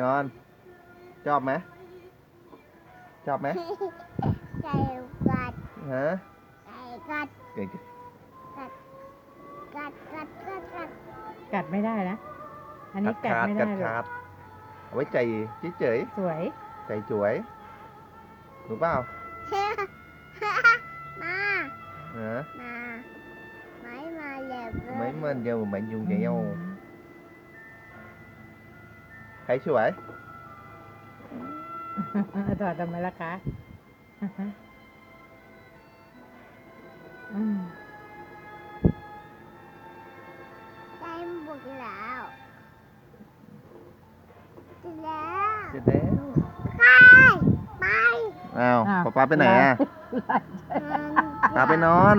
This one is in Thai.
นอน ชอบไหมชอบไหมไก่กัดฮะไก่กัดเก่งกัดกัดกัดกัดกัดไม่ได้นะ อันนี้กัดขาดไม่กัได้ดหรอขาดเอาไว้ใจเฉยสวยๆใจสวยรู้เปล่ามาฮะมาไม่มาเร็ว mấy mình đều mình dùng อื nhau ม thấy sủi ถอดทำไมล่ะคะอืมได้หมดแล้วแล้ว chết đéo ไปไป nào À, papa bên này à มัน à bên non